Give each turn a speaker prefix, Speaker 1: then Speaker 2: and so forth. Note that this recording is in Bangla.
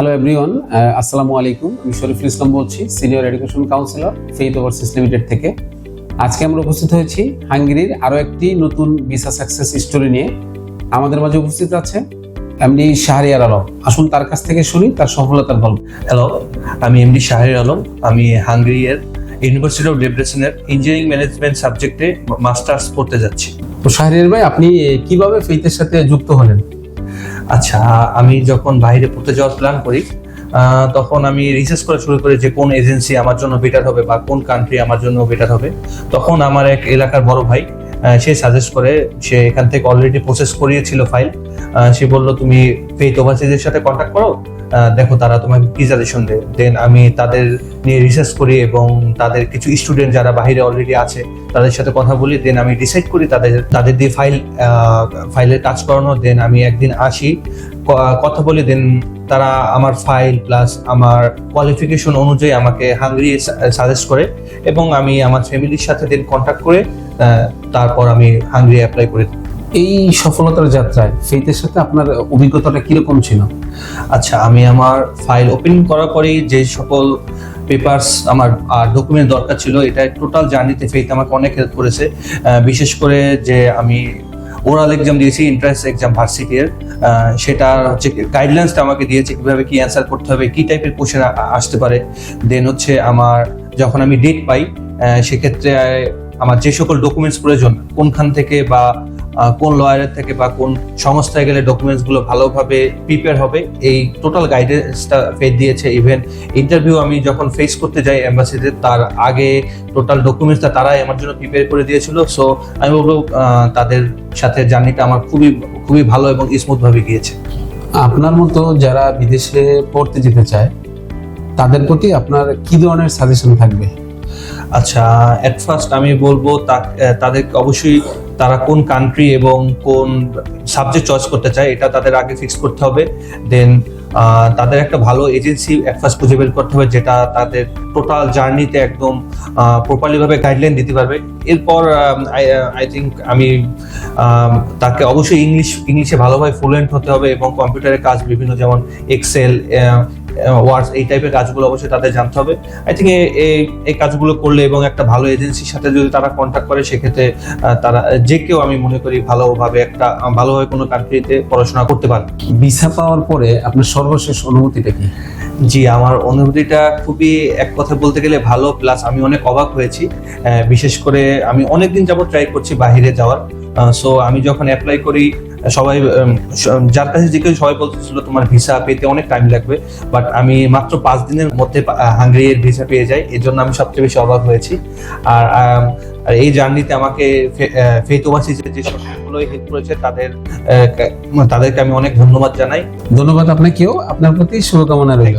Speaker 1: হ্যালো এভরিওয়ান আসসালামু আলাইকুম আমি শরীফুল ইসলাম বলছি senior education counsellor Faith Overseas Limited থেকে। আজকে আমরা উপস্থিত হয়েছি হাঙ্গেরির আরও একটি নতুন ভিসা সাকসেস স্টোরি নিয়ে। আমাদের মাঝে উপস্থিত আছে এমনি শাহরিয়ার আলম। আসুন তার কাছ থেকে শুনি তার সফলতার গল্প।
Speaker 2: হ্যালো আমি এমডি শাহের আলম। আমি হাঙ্গেরিয়ার ইউনিভার্সিটি অফ ডেব্রেসনের ইঞ্জিনিয়ারিং ম্যানেজমেন্ট সাবজেক্টে মাস্টার্স পড়তে যাচ্ছি।
Speaker 1: তো শাহরিয়ার ভাই আপনি কীভাবে ফেইথের সাথে যুক্ত হলেন?
Speaker 2: আচ্ছা আমি যখন বাইরে পড়তে যাওয়ার প্ল্যান করি তখন আমি রিসার্চ করা শুরু করি যে কোন এজেন্সি আমার জন্য বেটার হবে বা কোন কান্ট্রি আমার জন্য বেটার হবে। তখন আমার এক এলাকার বড় ভাই সে সাজেস্ট করে, সে এখান থেকে অলরেডি প্রসেস করিয়েছিল ফাইল সে বলল, তুমি ফেইথ ওভারসিজের সাথে কন্ট্যাক্ট করো দেখো তারা তোমাকে কি দেয়। দেন আমি তাদের নিয়ে রিসার্চ করি এবং তাদের কিছু স্টুডেন্ট যারা বাইরে অলরেডি আছে, তাদের সাথে কথা বলি। দেন আমি ডিসাইড করি তাদের তাদের দিয়ে ফাইল ফাইলের কাজ করানো। দেন আমি একদিন আসি কথা বলি। দেন তারা আমার ফাইল প্লাস আমার কোয়ালিফিকেশন অনুযায়ী আমাকে হাঙ্গরি সাজেস্ট করে এবং আমি আমার ফ্যামিলির সাথে দেন কন্ট্যাক্ট করে তারপর আমি হাঙ্গরি অ্যাপ্লাই করি
Speaker 1: এই সফলতার যাত্রায় ফেইথের সাথে আপনার অভিজ্ঞতাটা কীরকম ছিল?
Speaker 2: আচ্ছা আমি আমার ফাইল ওপেন করার পরেই যে সকল পেপারস আমার আর ডকুমেন্ট দরকার ছিল, এটা টোটাল জার্নিতে ফেইথ আমাকে অনেক হেল্প করেছে। বিশেষ করে যে আমি ওরাল এক্সাম দিয়েছি ইন্ট্রান্স এক্সাম ভার্সিটির সেটা হচ্ছে গাইডলাইন্সটা আমাকে দিয়েছে কীভাবে কী অ্যান্সার করতে হবে, কী টাইপের কোশ্চেন আসতে পারে। দেন হচ্ছে আমার যখন আমি ডেট পাই সেক্ষেত্রে আমার যে সকল ডকুমেন্টস প্রয়োজন, কোনখান থেকে বা কোন লয়ারের থেকে বা কোন সংস্থায় গেলে ডকুমেন্টসগুলো ভালোভাবে প্রিপেয়ার হবে এই টোটাল গাইডেন্সটা ফেস দিয়েছে। ইভেন ইন্টারভিউ আমি যখন ফেস করতে যাই এম্বাসিতে তার আগে টোটাল ডকুমেন্টসটা তারাই আমার জন্য প্রিপেয়ার করে দিয়েছিল। সো আমি বলব তাদের সাথে জার্নিটা আমার খুবই খুবই ভালো এবং স্মুথ ভাবে গিয়েছে।
Speaker 1: আপনার মতো যারা বিদেশে পড়তে যেতে চায় তাদের প্রতি আপনার কি ধরনের সাজেশন থাকবে?
Speaker 2: আচ্ছা অ্যাট ফার্স্ট আমি বলব তাদেরকে অবশ্যই তারা কোন কান্ট্রি এবং কোন সাবজেক্ট চয়েস করতে চায়, এটা তাদের আগে ফিক্স করতে হবে। দেন তাদের একটা ভালো এজেন্সি ফার্স্ট খুঁজে বের করতে হবে, যেটা তাদের টোটাল জার্নিতে একদম প্রপারলি ভাবে গাইডলাইন দিতে পারবে। এরপর আই থিঙ্ক আমি তাকে অবশ্যই ইংলিশ ইংলিশে ভালোভাবে ফ্লুয়েন্ট হতে হবে এবং কম্পিউটারের কাজ বিভিন্ন যেমন এক্সেল ওয়ার্ডস এই টাইপের কাজগুলো অবশ্যই তাদের জানতে হবে। আই থিঙ্ক এই কাজগুলো করলে এবং একটা ভালো এজেন্সির সাথে যদি তারা কন্ট্যাক্ট করে সেক্ষেত্রে তারা যে কেউ আমি মনে করি ভালোভাবে একটা ভালোভাবে কোনো কান্ট্রিতে পড়াশোনা করতে পারে
Speaker 1: ভিসা পাওয়ার পরে আপনার সর্বশেষ অনুভূতিটা কি?
Speaker 2: জি আমার অনুভূতিটা খুবই এক কথা বলতে গেলে ভালো প্লাস আমি অনেক অবাক হয়েছি। বিশেষ করে আমি অনেকদিন যাবত ট্রাই করছি বাইরে যাওয়ার। সো আমি যখন অ্যাপ্লাই করি সবাই যার কাছে জিজ্ঞেস সবাই বলতেছিল তোমার ভিসা পেতে অনেক টাইম লাগবে বাট আমি মাত্র পাঁচ দিনের মধ্যে হাঙ্গেরির ভিসা পেয়ে যাই এর জন্য আমি সবচেয়ে বেশি অবাক হয়েছি। আর আর এই জার্নিতে আমাকে ওভারসিজের যে সবগুলো হেল্প করেছে তাদের তাদেরকে আমি অনেক ধন্যবাদ জানাই।
Speaker 1: ধন্যবাদ আপনাকেও আপনার প্রতি শুভকামনা রইল।